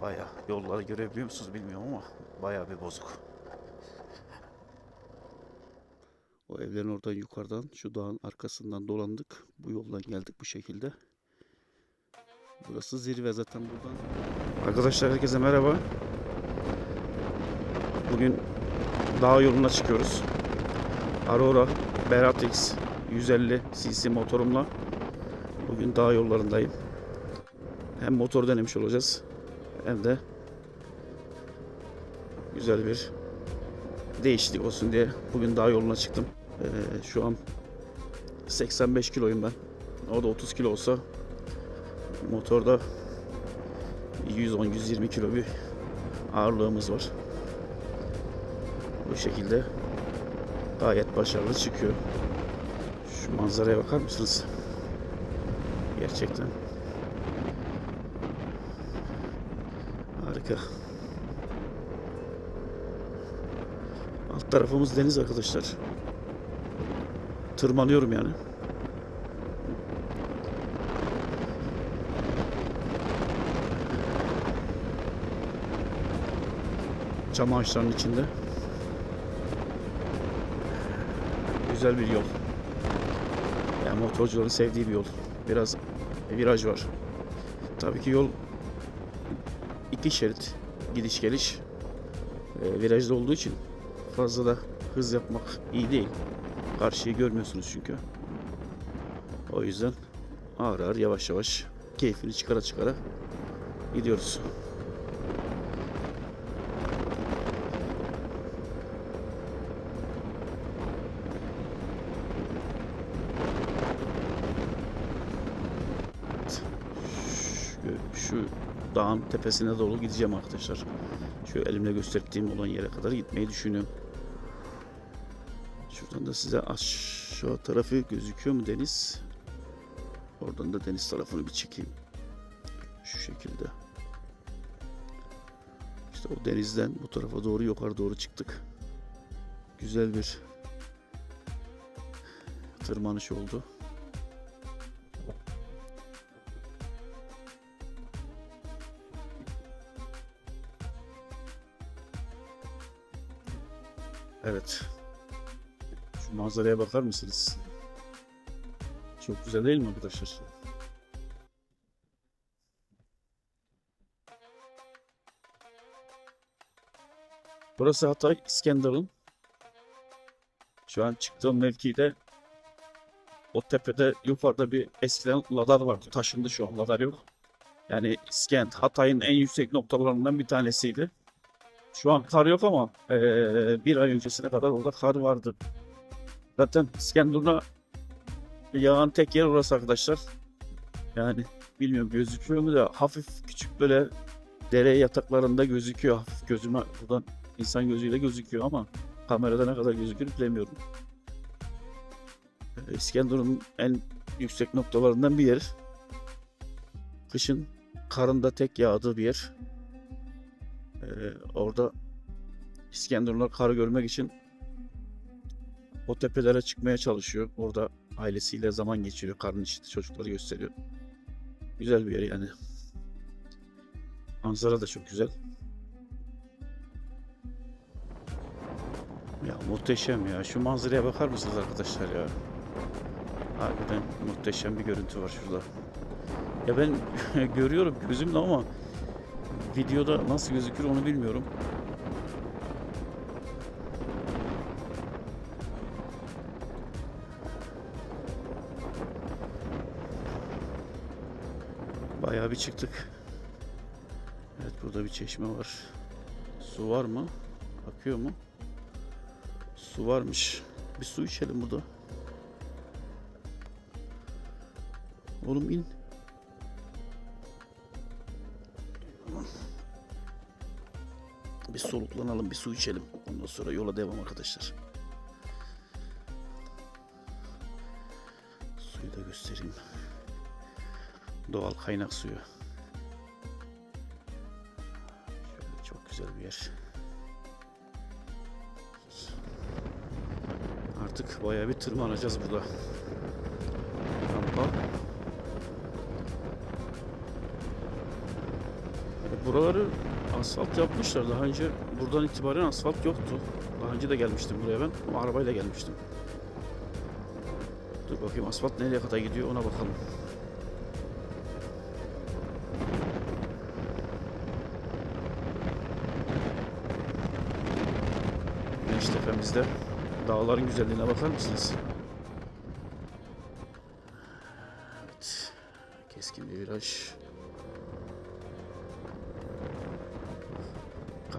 Baya yolları görebiliyor musunuz bilmiyorum ama baya bir bozuk. O evlerin oradan yukarıdan şu dağın arkasından dolandık. Bu yoldan geldik bu şekilde. Burası zirve zaten buradan. Arkadaşlar herkese merhaba. Bugün dağ yoluna çıkıyoruz. Aurora Berat X 150 cc motorumla bugün dağ yollarındayım. Hem motor denemiş olacağız hem de güzel bir değişiklik olsun diye bugün dağ yoluna çıktım. Ee, şu an 85 kiloyum ben. O da 30 kilo olsa motorda 110-120 kilo bir ağırlığımız var. Bu şekilde gayet başarılı çıkıyor. Şu manzaraya bakar mısınız? Gerçekten harika. Alt tarafımız deniz arkadaşlar. Tırmanıyorum yani. Çam ağaçlarının içinde. Güzel bir yol. Yani motorcuların sevdiği bir yol. Biraz viraj var. Tabii ki yol iki şerit gidiş geliş e, virajda olduğu için fazla da hız yapmak iyi değil. Karşıyı görmüyorsunuz çünkü. O yüzden ağır ağır yavaş yavaş keyfini çıkara çıkara gidiyoruz. Şu, şu dağın tepesine doğru gideceğim arkadaşlar. Şu elimle gösterdiğim olan yere kadar gitmeyi düşünüyorum. Şuradan da size aşağı tarafı gözüküyor mu deniz? Oradan da deniz tarafını bir çekeyim. Şu şekilde. İşte o denizden bu tarafa doğru yukarı doğru çıktık. Güzel bir tırmanış oldu. Evet. Şu manzaraya bakar mısınız? Çok güzel değil mi arkadaşlar? Burası Hatay İskenderun. Şu an çıktığım mevkide o tepede yukarıda bir eskiden ladar vardı. Taşındı şu an ladar yok. Yani İskent Hatay'ın en yüksek noktalarından bir tanesiydi. Şu an kar yok ama eee, bir ay öncesine kadar orada kar vardı. Zaten İskenderun'a yağan tek yer orası arkadaşlar. Yani bilmiyorum gözüküyor mu da hafif küçük böyle dere yataklarında gözüküyor. Hafif gözüme buradan insan gözüyle gözüküyor ama kamerada ne kadar gözükür bilemiyorum. Ee, İskenderun'un en yüksek noktalarından bir yer. Kışın karında tek yağdığı bir yer. Ee, orada İskenderunlar kar görmek için o tepelere çıkmaya çalışıyor. Orada ailesiyle zaman geçiriyor. Karın içinde çocukları gösteriyor. Güzel bir yer yani. Manzara da çok güzel. Ya muhteşem ya. Şu manzaraya bakar mısınız arkadaşlar ya? Harbiden muhteşem bir görüntü var şurada. Ya ben görüyorum gözümle ama videoda nasıl gözükür onu bilmiyorum. Bayağı bir çıktık. Evet burada bir çeşme var. Su var mı? Akıyor mu? Su varmış. Bir su içelim burada. Oğlum in. Bir soluklanalım, bir su içelim. Ondan sonra yola devam arkadaşlar. Suyu da göstereyim. Doğal kaynak suyu. Şöyle çok güzel bir yer. Artık bayağı bir tırmanacağız burada. Rampa. E, Buraları asfalt yapmışlar. Daha önce buradan itibaren asfalt yoktu. Daha önce de gelmiştim buraya ben ama arabayla gelmiştim. Dur bakayım asfalt nereye kadar gidiyor ona bakalım. Güneş tepemizde. Dağların güzelliğine bakar mısınız? Evet. Keskin bir viraj.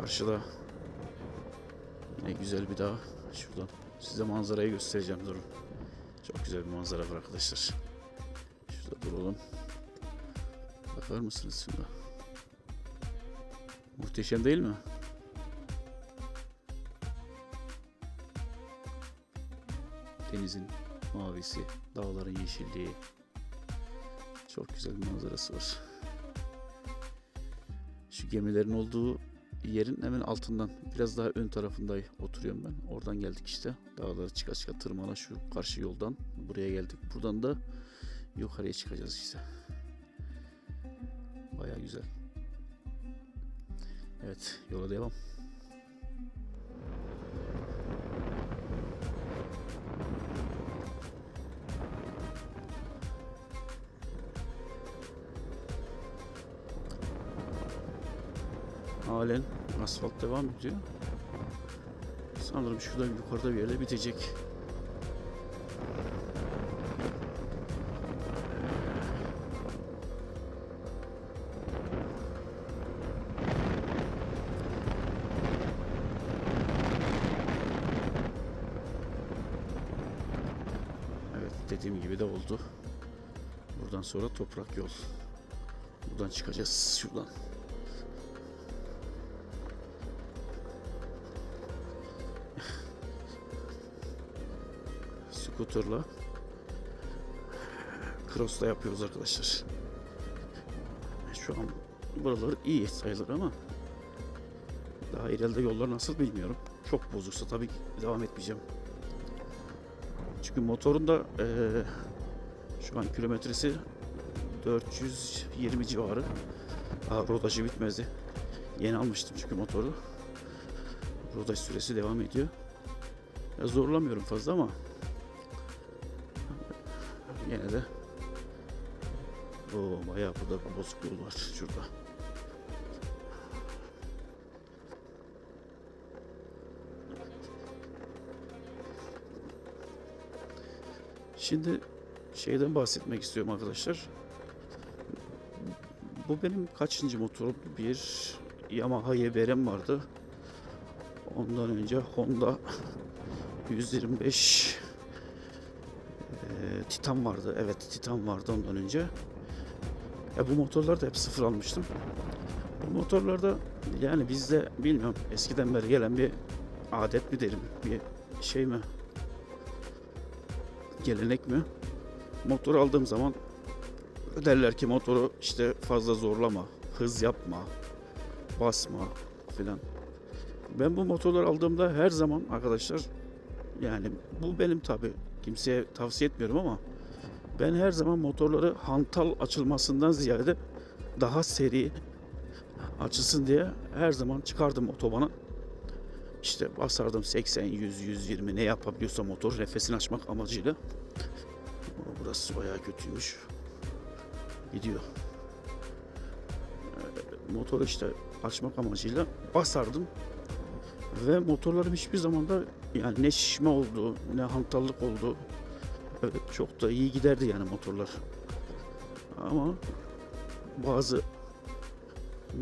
Karşıda ne güzel bir dağ. Şuradan size manzarayı göstereceğim durun. Çok güzel bir manzara var arkadaşlar. Şurada duralım. Bakar mısınız şurada? Muhteşem değil mi? Denizin mavisi, dağların yeşilliği. Çok güzel bir manzarası var. Şu gemilerin olduğu yerin hemen altından biraz daha ön tarafında oturuyorum ben. Oradan geldik işte. Dağları çıka çıka tırmana şu karşı yoldan buraya geldik. Buradan da yukarıya çıkacağız işte. Baya güzel. Evet yola devam. Halen asfalt devam ediyor. Sanırım şuradan yukarıda bir yerde bitecek. Evet dediğim gibi de oldu. Buradan sonra toprak yol. Buradan çıkacağız şuradan. Scooter'la cross'la yapıyoruz arkadaşlar. Şu an buralar iyi sayılır ama daha ileride yollar nasıl bilmiyorum. Çok bozuksa tabii devam etmeyeceğim. Çünkü motorun da eee, şu an kilometresi 420 civarı. Daha rodajı bitmedi. Yeni almıştım çünkü motoru. Rodaj süresi devam ediyor. Ya zorlamıyorum fazla ama Yine de o bayağı burada bozuk yol var şurada. Şimdi şeyden bahsetmek istiyorum arkadaşlar. Bu benim kaçıncı motorum? Bir Yamaha YBR'm vardı. Ondan önce Honda 125 ee, Titan vardı. Evet Titan vardı ondan önce. Ya bu motorları da hep sıfır almıştım. Bu motorlarda yani bizde bilmiyorum eskiden beri gelen bir adet mi derim bir şey mi gelenek mi motor aldığım zaman derler ki motoru işte fazla zorlama hız yapma basma filan ben bu motorları aldığımda her zaman arkadaşlar yani bu benim tabi kimseye tavsiye etmiyorum ama ben her zaman motorları hantal açılmasından ziyade daha seri açılsın diye her zaman çıkardım otobana. İşte basardım 80, 100, 120 ne yapabiliyorsa motor nefesini açmak amacıyla. Ama Burası bayağı kötüymüş. Gidiyor. Ee, Motoru işte açmak amacıyla basardım. Ve motorlarım hiçbir zaman da yani ne şişme oldu ne hantallık oldu. Çok da iyi giderdi yani motorlar. Ama bazı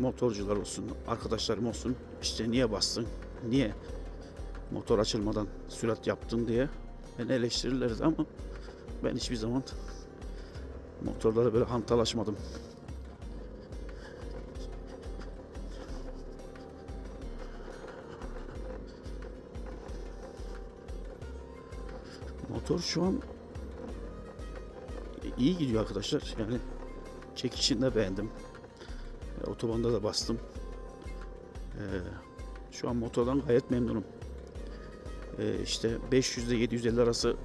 motorcular olsun, arkadaşlarım olsun işte niye bastın, niye motor açılmadan sürat yaptın diye beni eleştirirlerdi ama ben hiçbir zaman motorlara böyle hantalaşmadım. Motor şu an iyi gidiyor arkadaşlar. Yani çekişini de beğendim. E, Otobanda da bastım. Ee, şu an motordan gayet memnunum. Ee, işte 500 ile 750 arası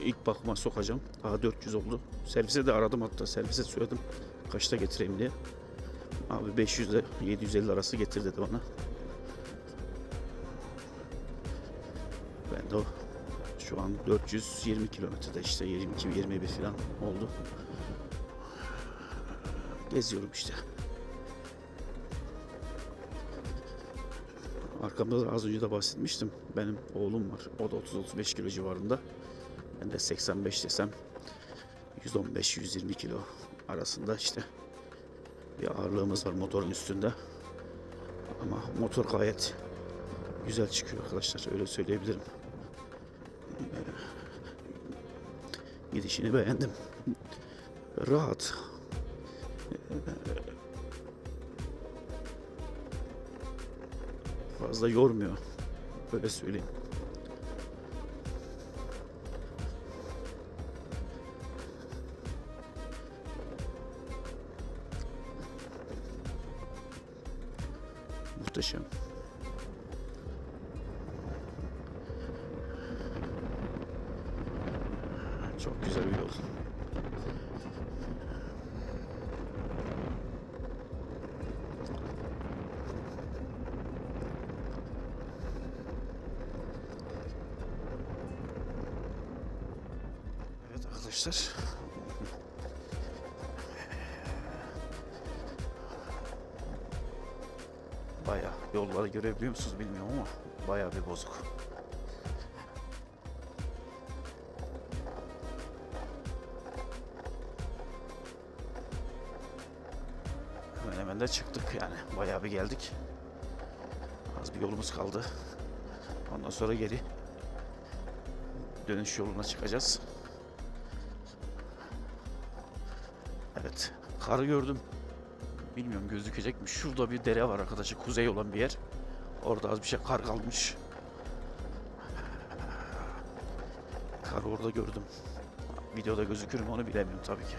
ilk bakıma sokacağım. Daha 400 oldu. Servise de aradım hatta. Servise söyledim kaçta getireyim diye. Abi 500 ile 750 arası getir dedi bana. Ben de o şu an 420 kilometrede işte 22 21 falan oldu. Geziyorum işte. Arkamda da az önce de bahsetmiştim. Benim oğlum var. O da 30-35 kilo civarında. Ben de 85 desem 115-120 kilo arasında işte bir ağırlığımız var motorun üstünde. Ama motor gayet güzel çıkıyor arkadaşlar. Öyle söyleyebilirim. Gidişini beğendim. Rahat. Fazla yormuyor. Öyle söyleyeyim. Arkadaşlar. Baya yolları görebiliyor musunuz bilmiyorum ama baya bir bozuk. Hemen hemen de çıktık yani baya bir geldik. Az bir yolumuz kaldı. Ondan sonra geri dönüş yoluna çıkacağız. Karı gördüm. Bilmiyorum gözükecek mi? Şurada bir dere var arkadaşlar. Kuzey olan bir yer. Orada az bir şey kar kalmış. Kar orada gördüm. Videoda gözükür mü onu bilemiyorum tabii ki.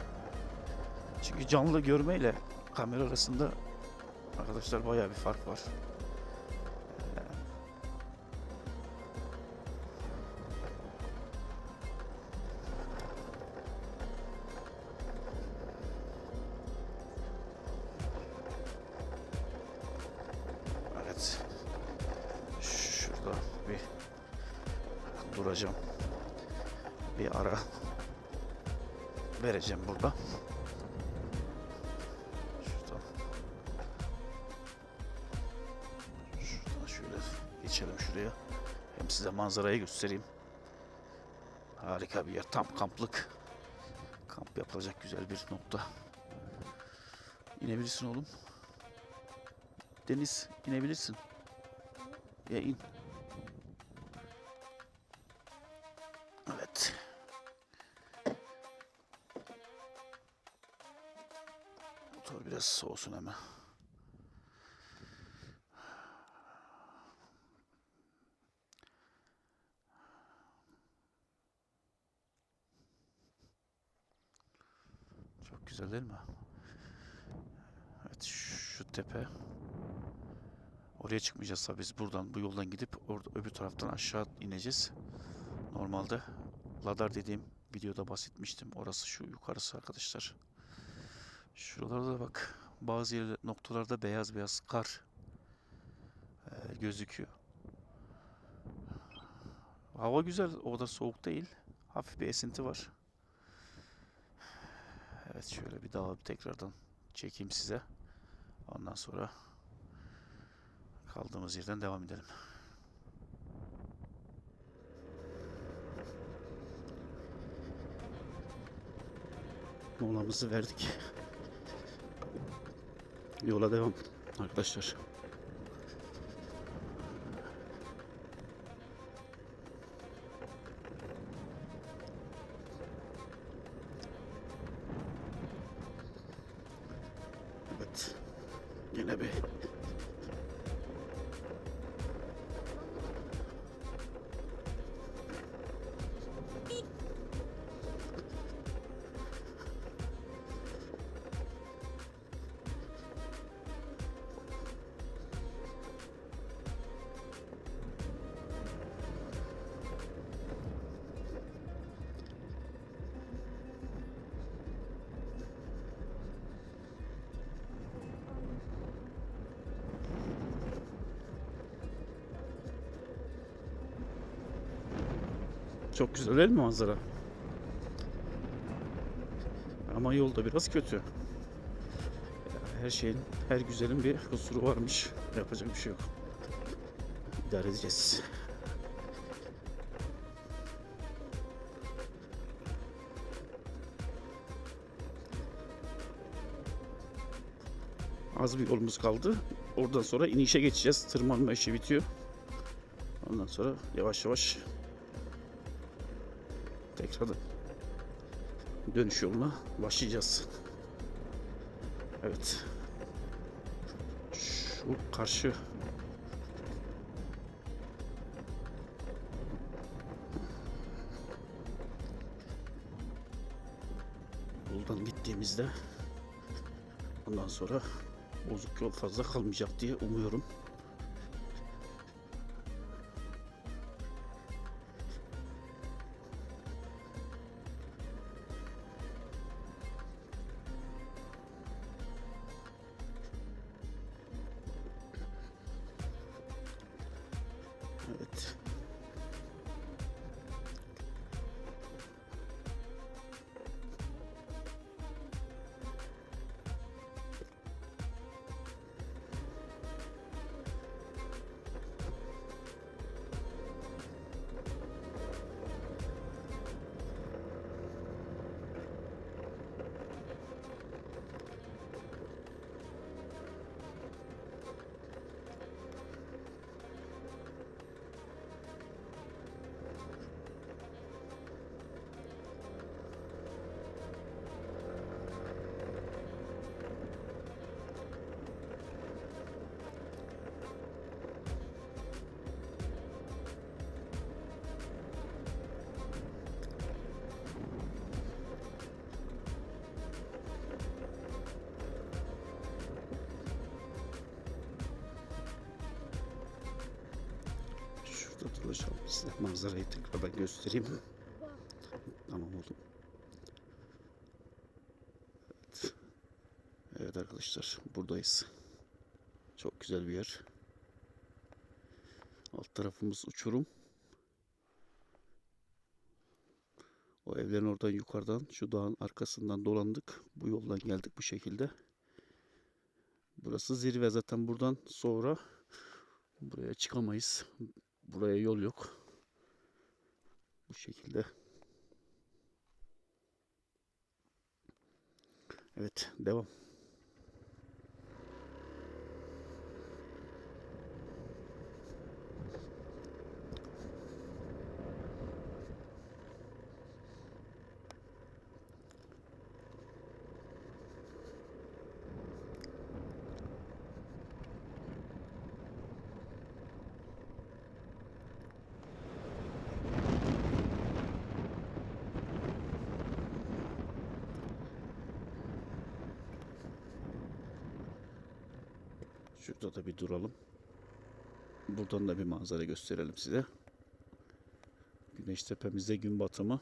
Çünkü canlı görmeyle kamera arasında arkadaşlar bayağı bir fark var. Duracağım. Bir ara vereceğim burada. Şuradan. Şuradan şöyle geçelim şuraya. Hem size manzarayı göstereyim. Harika bir yer. Tam kamplık. Kamp yapılacak güzel bir nokta. İnebilirsin oğlum. Deniz inebilirsin. Ya in. Motor biraz soğusun hemen. Çok güzel değil mi? Evet şu tepe. Oraya çıkmayacağız tabii biz buradan bu yoldan gidip orada öbür taraftan aşağı ineceğiz. Normalde Ladar dediğim videoda bahsetmiştim. Orası şu yukarısı arkadaşlar. Şuralarda da bak bazı yer, noktalarda beyaz beyaz kar e, gözüküyor. Hava güzel. O da soğuk değil. Hafif bir esinti var. Evet şöyle bir daha bir tekrardan çekeyim size. Ondan sonra kaldığımız yerden devam edelim. Molamızı verdik. Yola devam arkadaşlar. Evet. Yine bir Çok güzel değil mi manzara? Ama yolda biraz kötü. Her şeyin, her güzelin bir kusuru varmış. Yapacak bir şey yok. İdare edeceğiz. Az bir yolumuz kaldı. Oradan sonra inişe geçeceğiz. Tırmanma işi bitiyor. Ondan sonra yavaş yavaş tekrar dönüş yoluna başlayacağız. Evet. Şu karşı yoldan gittiğimizde ondan sonra bozuk yol fazla kalmayacak diye umuyorum. Şurada dolaşalım size manzarayı tekrardan göstereyim. Tamam oldu. Evet. Evet arkadaşlar buradayız. Çok güzel bir yer. Alt tarafımız uçurum. O evlerin oradan yukarıdan şu dağın arkasından dolandık. Bu yoldan geldik bu şekilde. Burası zirve zaten buradan sonra buraya çıkamayız. Buraya yol yok. Bu şekilde. Evet, devam. Şurada da bir duralım. Buradan da bir manzara gösterelim size. Güneş tepemizde gün batımı.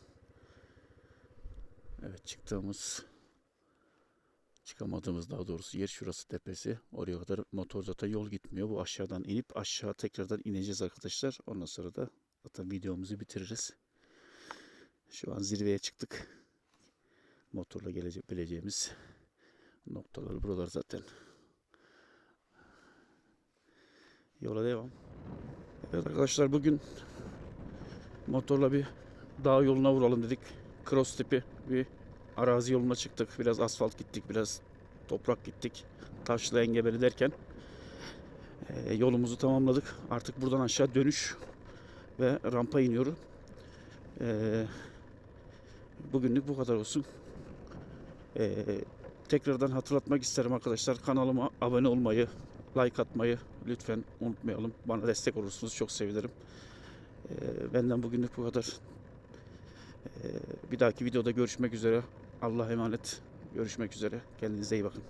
Evet çıktığımız çıkamadığımız daha doğrusu yer şurası tepesi. Oraya kadar motor zaten yol gitmiyor. Bu aşağıdan inip aşağı tekrardan ineceğiz arkadaşlar. Ondan sonra da zaten videomuzu bitiririz. Şu an zirveye çıktık. Motorla gelebileceğimiz noktalar buralar zaten. Yola devam. Evet arkadaşlar bugün motorla bir dağ yoluna vuralım dedik. Cross tipi bir arazi yoluna çıktık. Biraz asfalt gittik, biraz toprak gittik. Taşlı engebeli derken e, yolumuzu tamamladık. Artık buradan aşağı dönüş ve rampa iniyorum. E, bugünlük bu kadar olsun. E, tekrardan hatırlatmak isterim arkadaşlar. Kanalıma abone olmayı, like atmayı lütfen unutmayalım. Bana destek olursunuz. Çok sevinirim. Ee, benden bugünlük bu kadar. Ee, bir dahaki videoda görüşmek üzere. Allah'a emanet. Görüşmek üzere. Kendinize iyi bakın.